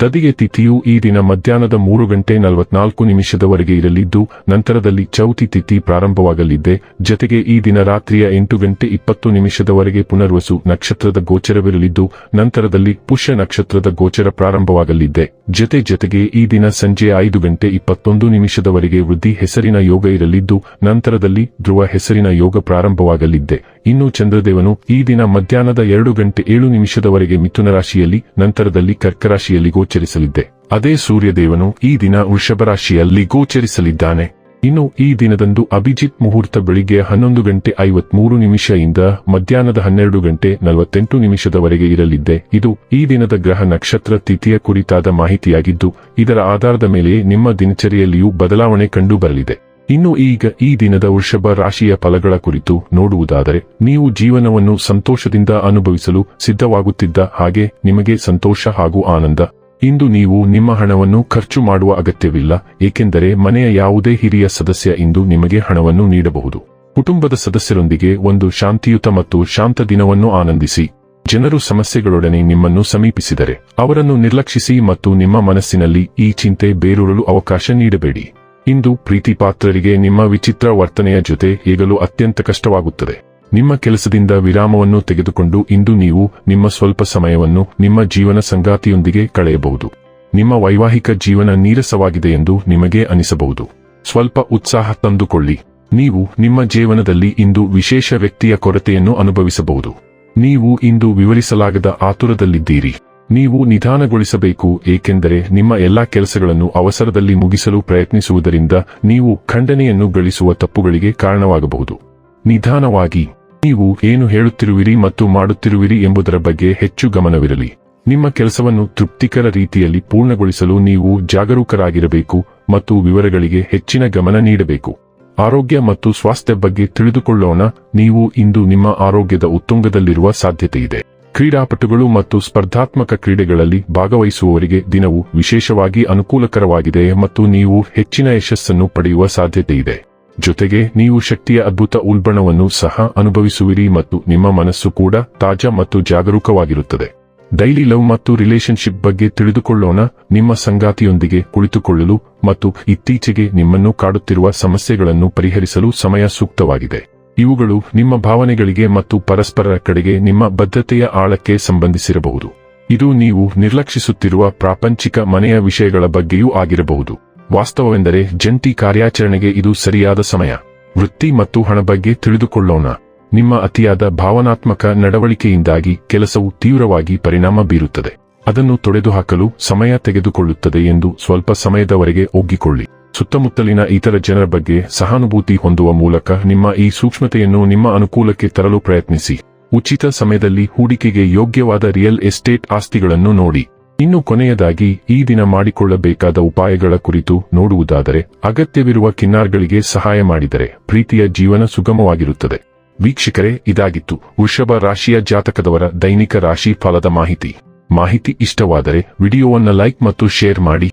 ತದಿಗೆ ತಿಥಿಯು ಈ ದಿನ ಮಧ್ಯಾಹ್ನದ ಮೂರು ಗಂಟೆ ನಲವತ್ನಾಲ್ಕು ನಿಮಿಷದವರೆಗೆ ಇರಲಿದ್ದು, ನಂತರದಲ್ಲಿ ಚೌತಿ ತಿಥಿ ಪ್ರಾರಂಭವಾಗಲಿದೆ ಜತೆಗೆ ಈ ದಿನ ರಾತ್ರಿಯ ಎಂಟು ಗಂಟೆ ಇಪ್ಪತ್ತು ನಿಮಿಷದವರೆಗೆ ಪುನರ್ವಸು ನಕ್ಷತ್ರದ ಗೋಚರವಿರಲಿದ್ದು, ನಂತರದಲ್ಲಿ ಪುಷ್ಯ ನಕ್ಷತ್ರದ ಗೋಚರ ಪ್ರಾರಂಭವಾಗಲಿದೆ ಜತೆ ಜತೆಗೆ ಈ ದಿನ ಸಂಜೆ ಐದು ಗಂಟೆ ಇಪ್ಪತ್ತೊಂದು ನಿಮಿಷದವರೆಗೆ ವೃದ್ಧಿ ಹೆಸರಿನ ಯೋಗ ಇರಲಿದ್ದು, ನಂತರದಲ್ಲಿ ಧ್ರುವ ಹೆಸರಿನ ಯೋಗ ಪ್ರಾರಂಭವಾಗಲಿದೆ ಇನ್ನು ಚಂದ್ರದೇವನು ಈ ದಿನ ಮಧ್ಯಾಹ್ನದ ಎರಡು ಗಂಟೆ ಏಳು ನಿಮಿಷದವರೆಗೆ ಮಿಥುನ ರಾಶಿಯಲ್ಲಿ, ನಂತರದಲ್ಲಿ ಕರ್ಕರಾಶಿಯಲ್ಲಿ ಗೋಚರಿಸಲಿದ್ದೆ. ಗೋಚರಿಸಲಿದೆ ಅದೇ ಸೂರ್ಯದೇವನು ಈ ದಿನ ವೃಷಭ ರಾಶಿಯಲ್ಲಿ ಗೋಚರಿಸಲಿದ್ದಾನೆ. ಇನ್ನು ಈ ದಿನದಂದು ಅಭಿಜಿತ್ ಮುಹೂರ್ತ ಬೆಳಿಗ್ಗೆ ಹನ್ನೊಂದು ಗಂಟೆ ಐವತ್ಮೂರು ನಿಮಿಷದಿಂದ ಮಧ್ಯಾಹ್ನದ ಹನ್ನೆರಡು ಗಂಟೆ ನಲವತ್ತೆಂಟು ನಿಮಿಷದವರೆಗೆ ಇರಲಿದ್ದೆ. ಇದು ಈ ದಿನದ ಗ್ರಹ ನಕ್ಷತ್ರ ತಿಥಿಯ ಕುರಿತಾದ ಮಾಹಿತಿಯಾಗಿದ್ದು, ಇದರ ಆಧಾರದ ಮೇಲೆ ನಿಮ್ಮ ದಿನಚರಿಯಲ್ಲಿಯೂ ಬದಲಾವಣೆ ಕಂಡುಬರಲಿದೆ. ಇನ್ನು ಈಗ ಈ ದಿನದ ವೃಷಭ ರಾಶಿಯ ಫಲಗಳ ಕುರಿತು ನೋಡುವುದಾದರೆ, ನೀವು ಜೀವನವನ್ನು ಸಂತೋಷದಿಂದ ಅನುಭವಿಸಲು ಸಿದ್ಧವಾಗುತ್ತಿದ್ದ ಹಾಗೆ ನಿಮಗೆ ಸಂತೋಷ ಹಾಗೂ ಆನಂದ. ಇಂದು ನೀವು ನಿಮ್ಮ ಹಣವನ್ನು ಖರ್ಚು ಮಾಡುವ ಅಗತ್ಯವಿಲ್ಲ, ಏಕೆಂದರೆ ಮನೆಯ ಯಾವುದೇ ಹಿರಿಯ ಸದಸ್ಯ ಇಂದು ನಿಮಗೆ ಹಣವನ್ನು ನೀಡಬಹುದು. ಕುಟುಂಬದ ಸದಸ್ಯರೊಂದಿಗೆ ಒಂದು ಶಾಂತಿಯುತ ಮತ್ತು ಶಾಂತ ದಿನವನ್ನು ಆನಂದಿಸಿ. ಜನರು ಸಮಸ್ಯೆಗಳೊಡನೆ ನಿಮ್ಮನ್ನು ಸಮೀಪಿಸಿದರೆ, ಅವರನ್ನು ನಿರ್ಲಕ್ಷಿಸಿ ಮತ್ತು ನಿಮ್ಮ ಮನಸ್ಸಿನಲ್ಲಿ ಈ ಚಿಂತೆ ಬೇರೂರಲು ಅವಕಾಶ ನೀಡಬೇಡಿ. ಇಂದು ಪ್ರೀತಿಪಾತ್ರರಿಗೆ ನಿಮ್ಮ ವಿಚಿತ್ರ ವರ್ತನೆಯ ಜೊತೆ ಈಗಲು ಅತ್ಯಂತ ಕಷ್ಟವಾಗುತ್ತದೆ. ನಿಮ್ಮ ಕೆಲಸದಿಂದ ವಿರಾಮವನ್ನು ತೆಗೆದುಕೊಂಡು ಇಂದು ನೀವು ನಿಮ್ಮ ಸ್ವಲ್ಪ ಸಮಯವನ್ನು ನಿಮ್ಮ ಜೀವನ ಸಂಗಾತಿಯೊಂದಿಗೆ ಕಳೆಯಬಹುದು. ನಿಮ್ಮ ವೈವಾಹಿಕ ಜೀವನ ನೀರಸವಾಗಿದೆ ಎಂದು ನಿಮಗೆ ಅನಿಸಬಹುದು. ಸ್ವಲ್ಪ ಉತ್ಸಾಹ ತಂದುಕೊಳ್ಳಿ. ನೀವು ನಿಮ್ಮ ಜೀವನದಲ್ಲಿ ಇಂದು ವಿಶೇಷ ವ್ಯಕ್ತಿಯ ಕೊರತೆಯನ್ನು ಅನುಭವಿಸಬಹುದು. ನೀವು ಇಂದು ವಿವರಿಸಲಾಗದ ಆತುರದಲ್ಲಿದ್ದೀರಿ. ನೀವು ನಿಧಾನಗೊಳಿಸಬೇಕು, ಏಕೆಂದರೆ ನಿಮ್ಮ ಎಲ್ಲಾ ಕೆಲಸಗಳನ್ನು ಅವಸರದಲ್ಲಿ ಮುಗಿಸಲು ಪ್ರಯತ್ನಿಸುವುದರಿಂದ ನೀವು ಖಂಡನೆಯನ್ನು ಗಳಿಸುವ ತಪ್ಪುಗಳಿಗೆ ಕಾರಣವಾಗಬಹುದು. ನಿಧಾನವಾಗಿ. ನೀವು ಏನು ಹೇಳುತ್ತಿರುವಿರಿ ಮತ್ತು ಮಾಡುತ್ತಿರುವಿರಿ ಎಂಬುದರ ಬಗ್ಗೆ ಹೆಚ್ಚು ಗಮನವಿರಲಿ. ನಿಮ್ಮ ಕೆಲಸವನ್ನು ತೃಪ್ತಿಕರ ರೀತಿಯಲ್ಲಿ ಪೂರ್ಣಗೊಳಿಸಲು ನೀವು ಜಾಗರೂಕರಾಗಿರಬೇಕು ಮತ್ತು ವಿವರಗಳಿಗೆ ಹೆಚ್ಚಿನ ಗಮನ ನೀಡಬೇಕು. ಆರೋಗ್ಯ ಮತ್ತು ಸ್ವಾಸ್ಥ್ಯ ಬಗ್ಗೆ ತಿಳಿದುಕೊಳ್ಳೋಣ, ನೀವು ಇಂದು ನಿಮ್ಮ ಆರೋಗ್ಯದ ಉತ್ತುಂಗದಲ್ಲಿರುವ ಸಾಧ್ಯತೆಯಿದೆ. ಕ್ರೀಡಾಪಟುಗಳು ಮತ್ತು ಸ್ಪರ್ಧಾತ್ಮಕ ಕ್ರೀಡೆಗಳಲ್ಲಿ ಭಾಗವಹಿಸುವವರಿಗೆ ದಿನವು ವಿಶೇಷವಾಗಿ ಅನುಕೂಲಕರವಾಗಿದೆ ಮತ್ತು ನೀವು ಹೆಚ್ಚಿನ ಯಶಸ್ಸನ್ನು ಪಡೆಯುವ ಸಾಧ್ಯತೆಯಿದೆ. ಜೊತೆಗೆ, ನೀವು ಶಕ್ತಿಯ ಅದ್ಭುತ ಉಲ್ಬಣವನ್ನು ಸಹ ಅನುಭವಿಸುವಿರಿ ಮತ್ತು ನಿಮ್ಮ ಮನಸ್ಸು ಕೂಡ ತಾಜಾ ಮತ್ತು ಜಾಗರೂಕವಾಗಿರುತ್ತದೆ. ಡೈಲಿ ಲವ್ ಮತ್ತು ರಿಲೇಶನ್ಶಿಪ್ ಬಗ್ಗೆ ತಿಳಿದುಕೊಳ್ಳೋಣ. ನಿಮ್ಮ ಸಂಗಾತಿಯೊಂದಿಗೆ ಕುಳಿತುಕೊಳ್ಳಲು ಮತ್ತು ಇತ್ತೀಚೆಗೆ ನಿಮ್ಮನ್ನು ಕಾಡುತ್ತಿರುವ ಸಮಸ್ಯೆಗಳನ್ನು ಪರಿಹರಿಸಲು ಸಮಯ ಸೂಕ್ತವಾಗಿದೆ. ಇವುಗಳು ನಿಮ್ಮ ಭಾವನೆಗಳಿಗೆ ಮತ್ತು ಪರಸ್ಪರರ ಕಡೆಗೆ ನಿಮ್ಮ ಬದ್ಧತೆಯ ಆಳಕ್ಕೆ ಸಂಬಂಧಿಸಿರಬಹುದು. ಇದು ನೀವು ನಿರ್ಲಕ್ಷಿಸುತ್ತಿರುವ ಪ್ರಾಪಂಚಿಕ ಮನೆಯ ವಿಷಯಗಳ ಬಗ್ಗೆಯೂ ಆಗಿರಬಹುದು. ವಾಸ್ತವವೆಂದರೆ ಜಂಟಿ ಕಾರ್ಯಾಚರಣೆಗೆ ಇದು ಸರಿಯಾದ ಸಮಯ. ವೃತ್ತಿ ಮತ್ತು ಹಣ ಬಗ್ಗೆ ತಿಳಿದುಕೊಳ್ಳೋಣ. ನಿಮ್ಮ ಅತಿಯಾದ ಭಾವನಾತ್ಮಕ ನಡವಳಿಕೆಯಿಂದಾಗಿ ಕೆಲಸವು ತೀವ್ರವಾಗಿ ಪರಿಣಾಮ ಬೀರುತ್ತದೆ. ಅದನ್ನು ತೊಡೆದುಹಾಕಲು ಸಮಯ ತೆಗೆದುಕೊಳ್ಳುತ್ತದೆ ಎಂದು ಸ್ವಲ್ಪ ಸಮಯದವರೆಗೆ ಒಗ್ಗಿಕೊಳ್ಳಿ. ಸುತ್ತಮುತ್ತಲಿನ ಇತರ ಜನರ ಬಗ್ಗೆ ಸಹಾನುಭೂತಿ ಹೊಂದುವ ಮೂಲಕ ನಿಮ್ಮ ಈ ಸೂಕ್ಷ್ಮತೆಯನ್ನು ನಿಮ್ಮ ಅನುಕೂಲಕ್ಕೆ ತರಲು ಪ್ರಯತ್ನಿಸಿ. ಉಚಿತ ಸಮಯದಲ್ಲಿ ಹೂಡಿಕೆಗೆ ಯೋಗ್ಯವಾದ ರಿಯಲ್ ಎಸ್ಟೇಟ್ ಆಸ್ತಿಗಳನ್ನು ನೋಡಿ. ಇನ್ನು ಕೊನೆಯದಾಗಿ, ಈ ದಿನ ಮಾಡಿಕೊಳ್ಳಬೇಕಾದ ಉಪಾಯಗಳ ಕುರಿತು ನೋಡುವುದಾದರೆ, ಅಗತ್ಯವಿರುವ ಕಿನ್ನಾರ್ಗಳಿಗೆ ಸಹಾಯ ಮಾಡಿದರೆ ಪ್ರೀತಿಯ ಜೀವನ ಸುಗಮವಾಗಿರುತ್ತದೆ. ವೀಕ್ಷಕರೇ, ಇದಾಗಿತ್ತು ವೃಷಭ ರಾಶಿಯ ಜಾತಕದವರ ದೈನಿಕ ರಾಶಿ ಫಲದ ಮಾಹಿತಿ. ಮಾಹಿತಿ ಇಷ್ಟವಾದರೆ ವಿಡಿಯೋವನ್ನು ಲೈಕ್ ಮತ್ತು ಶೇರ್ ಮಾಡಿ.